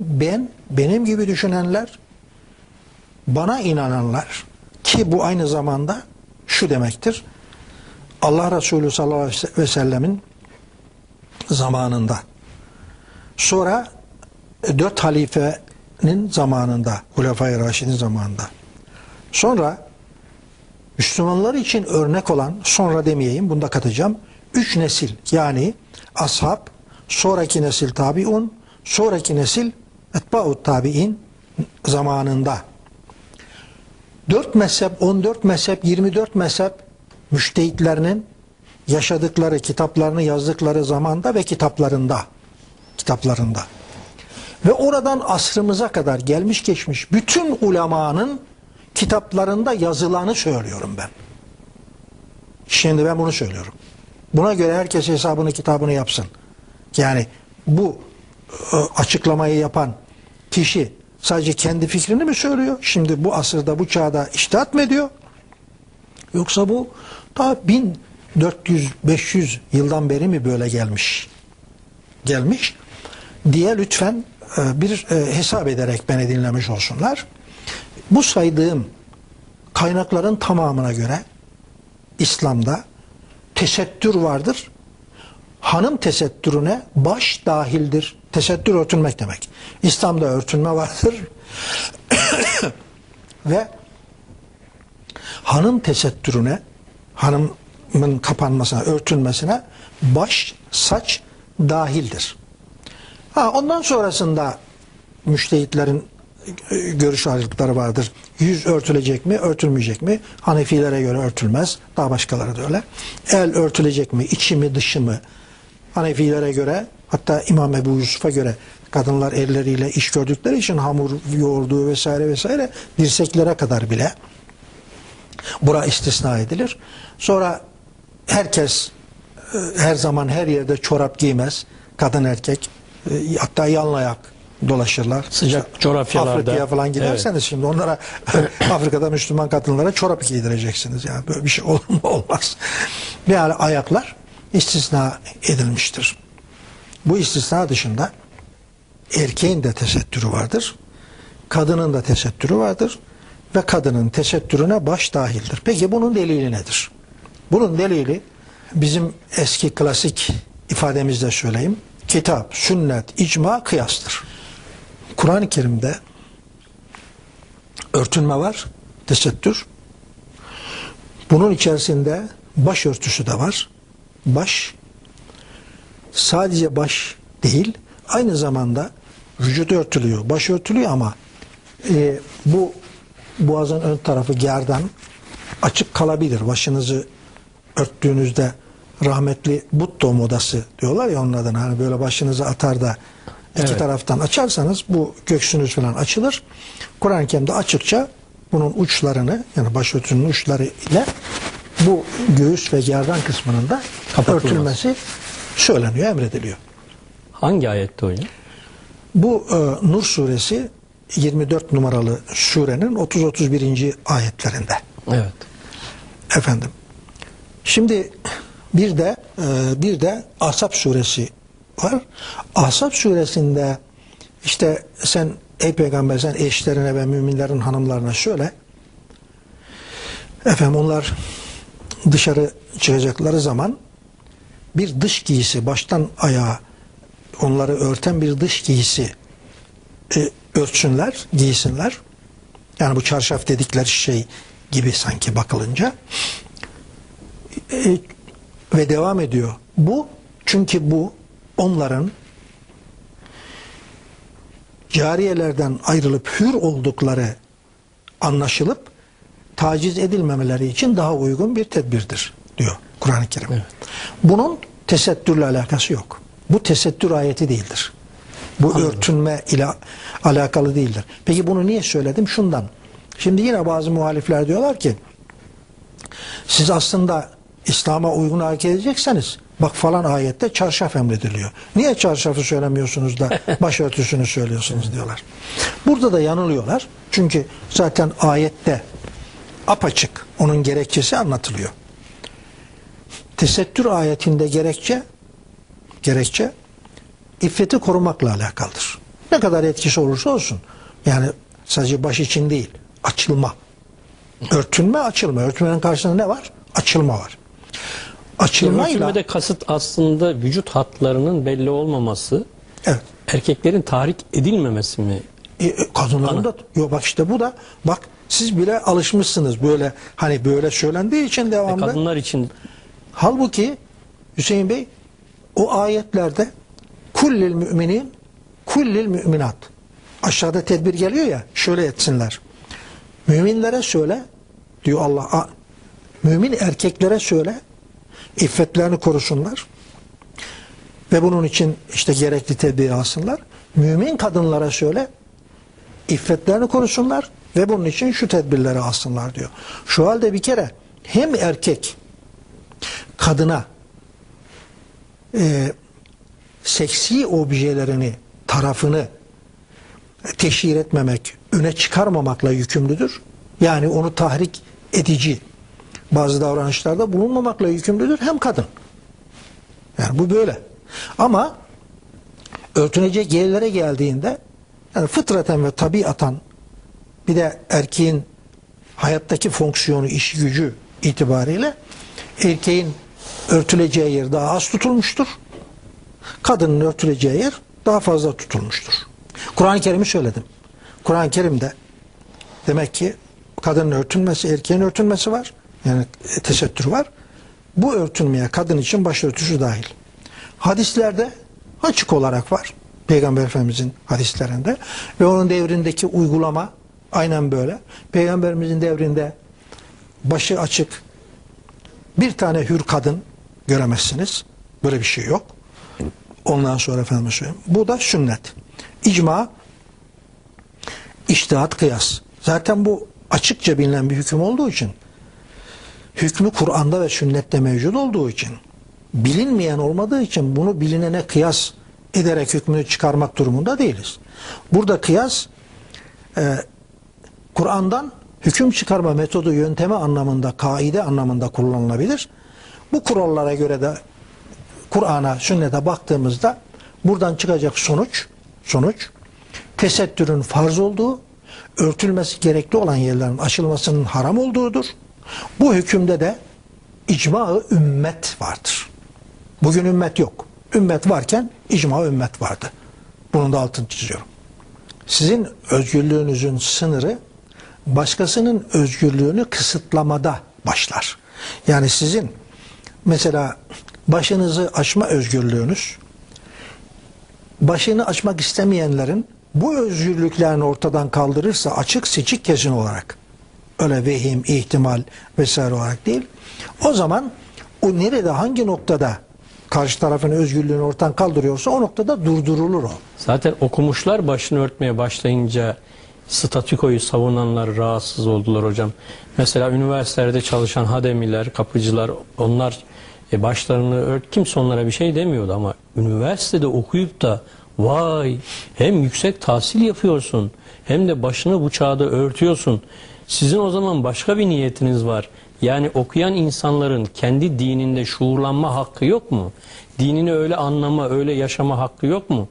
ben, benim gibi düşünenler, bana inananlar ki bu aynı zamanda şu demektir. Allah Resulü sallallahu aleyhi ve sellemin zamanında. Sonra dört halifenin zamanında Hulefai Raşid'in zamanında. Sonra Müslümanlar için örnek olan sonra demeyeyim bunda katacağım. Üç nesil yani ashab sonraki nesil tabiun sonraki nesil etba'ut tabi'in zamanında 4 mezhep, 14 mezhep, 24 mezhep müştehitlerinin yaşadıkları, kitaplarını yazdıkları zamanda ve kitaplarında kitaplarında ve oradan asrımıza kadar gelmiş geçmiş bütün ulemanın kitaplarında yazılanı söylüyorum ben. Şimdi ben bunu söylüyorum. Buna göre herkes hesabını kitabını yapsın. Yani bu e, açıklamayı yapan kişi sadece kendi fikrini mi söylüyor? Şimdi bu asırda bu çağda iştihat mı ediyor? Yoksa bu daha 1400-500 yıldan beri mi böyle gelmiş? Gelmiş diye lütfen e, bir e, hesap ederek beni dinlemiş olsunlar. Bu saydığım kaynakların tamamına göre İslam'da tesettür vardır. Hanım tesettürüne baş dahildir. Tesettür örtünmek demek. İslam'da örtünme vardır. Ve hanım tesettürüne, hanımın kapanmasına, örtülmesine baş, saç dahildir. Ha, ondan sonrasında müştehitlerin e, görüş ayrılıkları vardır. Yüz örtülecek mi, örtülmeyecek mi? Hanefilere göre örtülmez. Daha başkaları da öyle. El örtülecek mi, içi mi, dışı mı? Hanefilere göre, hatta İmam Ebu Yusuf'a göre kadınlar elleriyle iş gördükleri için hamur yoğurduğu vesaire vesaire dirseklere kadar bile bura istisna edilir. Sonra herkes e, her zaman her yerde çorap giymez. Kadın erkek e, hatta yalın dolaşırlar. Sıcak coğrafyalarda. Afrika'ya falan giderseniz evet. şimdi onlara Afrika'da Müslüman kadınlara çorap giydireceksiniz. Yani böyle bir şey olur mu? Olmaz. Yani ayaklar istisna edilmiştir. Bu istisna dışında erkeğin de tesettürü vardır. Kadının da tesettürü vardır. Ve kadının tesettürüne baş dahildir. Peki bunun delili nedir? Bunun delili bizim eski klasik ifademizle söyleyeyim. Kitap, sünnet, icma, kıyastır. Kur'an-ı Kerim'de örtünme var, tesettür. Bunun içerisinde başörtüsü de var. Baş sadece baş değil, aynı zamanda vücut örtülüyor, baş örtülüyor ama e, bu boğazın ön tarafı gerdan açık kalabilir. Başınızı örttüğünüzde rahmetli Butto modası diyorlar ya onun adına. Hani böyle başınızı atar da iki evet. taraftan açarsanız bu göğsünüz falan açılır. Kur'an-ı Kerim'de açıkça bunun uçlarını yani başörtünün uçları ile bu göğüs ve gerdan kısmının da örtülmesi söyleniyor, emrediliyor. Hangi ayette hocam? Bu e, Nur suresi 24 numaralı surenin 30-31. ayetlerinde. Evet. Efendim. Şimdi bir de e, bir de Asap suresi var. Asap suresinde işte sen ey peygamber sen eşlerine ve müminlerin hanımlarına şöyle efendim onlar dışarı çıkacakları zaman bir dış giysi baştan ayağa onları örten bir dış giysi e, örtsünler, giysinler. Yani bu çarşaf dedikleri şey gibi sanki bakılınca. E, ve devam ediyor. Bu çünkü bu onların cariyelerden ayrılıp hür oldukları anlaşılıp taciz edilmemeleri için daha uygun bir tedbirdir diyor Kur'an-ı Kerim. Evet. Bunun tesettürle alakası yok. Bu tesettür ayeti değildir. Bu Anladım. örtünme ile alakalı değildir. Peki bunu niye söyledim? Şundan. Şimdi yine bazı muhalifler diyorlar ki siz aslında İslam'a uygun hareket edecekseniz bak falan ayette çarşaf emrediliyor. Niye çarşafı söylemiyorsunuz da başörtüsünü söylüyorsunuz diyorlar. Burada da yanılıyorlar. Çünkü zaten ayette apaçık onun gerekçesi anlatılıyor. Tesettür ayetinde gerekçe gerekçe iffeti korumakla alakalıdır. Ne kadar etkisi olursa olsun. Yani sadece baş için değil. Açılma. Örtünme, açılma. Örtünmenin karşısında ne var? Açılma var. Açılmayla... Örtünmede kasıt aslında vücut hatlarının belli olmaması, Evet. erkeklerin tahrik edilmemesi mi? E, e, kadınların da yok bak işte bu da bak siz bile alışmışsınız böyle hani böyle söylendiği için E, devamlı. kadınlar için Halbuki Hüseyin Bey o ayetlerde kullil müminin kullil müminat aşağıda tedbir geliyor ya şöyle etsinler. Müminlere söyle diyor Allah. Mümin erkeklere söyle iffetlerini korusunlar. Ve bunun için işte gerekli tedbiri alsınlar. Mümin kadınlara söyle iffetlerini korusunlar ve bunun için şu tedbirleri alsınlar diyor. Şu halde bir kere hem erkek kadına e, seksi objelerini, tarafını teşhir etmemek, öne çıkarmamakla yükümlüdür. Yani onu tahrik edici bazı davranışlarda bulunmamakla yükümlüdür hem kadın. Yani bu böyle. Ama örtünecek yerlere geldiğinde yani fıtraten ve tabiatan bir de erkeğin hayattaki fonksiyonu, işi gücü itibariyle erkeğin örtüleceği yer daha az tutulmuştur. Kadının örtüleceği yer daha fazla tutulmuştur. Kur'an-ı Kerim'i söyledim. Kur'an-ı Kerim'de demek ki kadının örtülmesi, erkeğin örtülmesi var. Yani tesettür var. Bu örtülmeye kadın için başörtüsü dahil. Hadislerde açık olarak var. Peygamber Efendimizin hadislerinde ve onun devrindeki uygulama aynen böyle. Peygamberimizin devrinde başı açık bir tane hür kadın göremezsiniz. Böyle bir şey yok. Ondan sonra efendim söyleyeyim. Bu da sünnet. İcma, iştihat, kıyas. Zaten bu açıkça bilinen bir hüküm olduğu için hükmü Kur'an'da ve sünnette mevcut olduğu için bilinmeyen olmadığı için bunu bilinene kıyas ederek hükmünü çıkarmak durumunda değiliz. Burada kıyas e, Kur'an'dan hüküm çıkarma metodu yöntemi anlamında, kaide anlamında kullanılabilir. Bu kurallara göre de Kur'an'a, sünnete baktığımızda buradan çıkacak sonuç, sonuç tesettürün farz olduğu, örtülmesi gerekli olan yerlerin açılmasının haram olduğudur. Bu hükümde de icma ümmet vardır. Bugün ümmet yok. Ümmet varken icma ümmet vardı. Bunun da altını çiziyorum. Sizin özgürlüğünüzün sınırı başkasının özgürlüğünü kısıtlamada başlar. Yani sizin mesela başınızı açma özgürlüğünüz başını açmak istemeyenlerin bu özgürlüklerini ortadan kaldırırsa açık seçik kesin olarak öyle vehim, ihtimal vesaire olarak değil. O zaman o nerede hangi noktada karşı tarafın özgürlüğünü ortadan kaldırıyorsa o noktada durdurulur o. zaten okumuşlar başını örtmeye başlayınca statükoyu savunanlar rahatsız oldular hocam. Mesela üniversitelerde çalışan hademiler, kapıcılar onlar e, başlarını ört kimse onlara bir şey demiyordu ama üniversitede okuyup da vay hem yüksek tahsil yapıyorsun hem de başını bu çağda örtüyorsun. Sizin o zaman başka bir niyetiniz var. Yani okuyan insanların kendi dininde şuurlanma hakkı yok mu? Dinini öyle anlama, öyle yaşama hakkı yok mu?